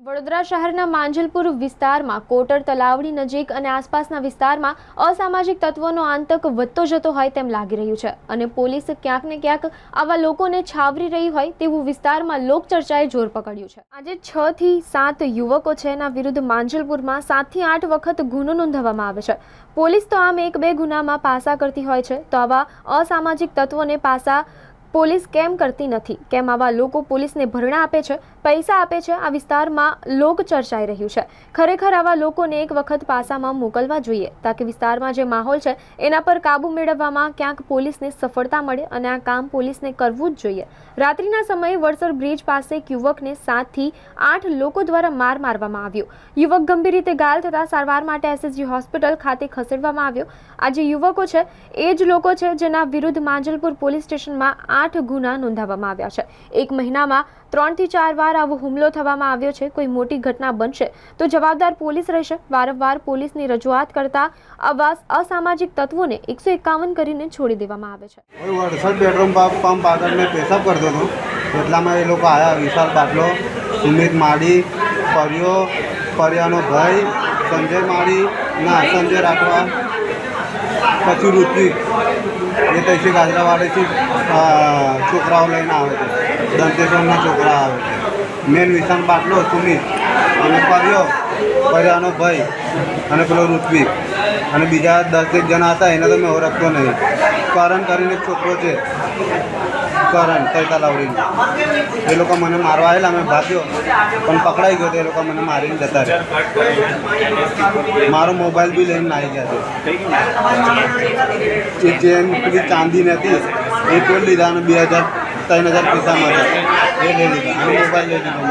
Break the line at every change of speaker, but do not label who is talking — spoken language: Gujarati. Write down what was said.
વડોદરા શહેરના માંજલપુર વિસ્તારમાં કોટર તલાવડી નજીક અને આસપાસના વિસ્તારમાં અસામાજિક તત્વોનો આતંક વધતો જતો હોય તેમ લાગી રહ્યું છે અને પોલીસ ક્યાંક ને ક્યાંક આવા લોકોને છાવરી રહી હોય તેવું વિસ્તારમાં લોકચર્ચાએ જોર પકડ્યું છે. આજે છ થી સાત યુવકો છે એના વિરુદ્ધ માંજલપુરમાં સાતથી આઠ વખત ગુનો નોંધવામાં આવે છે. પોલીસ તો આમ એક બે ગુનામાં પાસા કરતી હોય છે તો આવા અસામાજિક તત્વોને પાસા પોલીસ કેમ કરતી નથી? કેમ આવા લોકો પોલીસને ભરણા આપે છે? પૈસા આપે છે? આ વિસ્તારમાં લોક ચર્ચાઈ રહ્યું છે. ખરેખર આવા લોકોને એક વખત પાસામાં મોકલવા જોઈએ, તાકે વિસ્તારમાં જે માહોલ છે, એના પર કાબુ મેળવવામાં ક્યાંક પોલીસને સફળતા મળે અને આ કામ પોલીસને કરવું જ જોઈએ. રાત્રિના સમયે વડસર બ્રિજ પાસે એક યુવકને સાતથી આઠ લોકો દ્વારા માર મારવામાં આવ્યો. યુવક ગંભીર રીતે ઘાયલ થતાં સારવાર માટે એસએસજી હોસ્પિટલ ખાતે ખસેડવામાં આવ્યો. આ જે યુવકો છે, એ જ લોકો છે જેના વિરુદ્ધ માંજલપુર પોલીસ સ્ટેશનમાં આઠ ગુના નોંધાવવામાં આવ્યા છે. એક મહિનામાં ત્રણથી ચાર વાર આવો હુમલો થવામાં આવ્યો છે. કોઈ મોટી ઘટના બનશે તો જવાબદાર પોલીસ રહેશે. વારંવાર પોલીસની રજૂઆત કરતા આવા અસામાજિક તત્વોને એકસો એકાવન કરીને છોડી દેવામાં આવે છે.
એટલામાં એ લોકો આવ્યા વિશાલ બાટલો, સુમિત માડી પર્યો, પર્યાનો ભાઈ, સંજય માળી, ના, સંજય રાઠવા પછી ઋત્વિક એ તૈસી ગાજરાવાડેથી છોકરાઓ લઈને આવે છે. દંતેશ્વરના છોકરા આવે છે. મેન વિશાન બાટલો, સુમિત. અને પર્યો, પર્યાનો ભાઈ. અને પેલો ઋત્વિક અને બીજા દસેક જણા હતા, એને તો મેં ઓળખતો નહીં. કારણ કરીને છોકરો છે. કરણ કરતા લાવડીનો એ લોકો મને મારવા આવેલા, અમે ભાગ્યો પણ પકડાઈ ગયો તો એ લોકો મને મારીને જતા મારો મોબાઈલ બી લઈને આવી ગયા છે. ચેન પેલી ચાંદી નથી એ તો લીધા અને બે હજાર, ત્રણ હજાર પૈસા મારે એ લઈ લીધા. મોબાઈલ લઈ લીધો.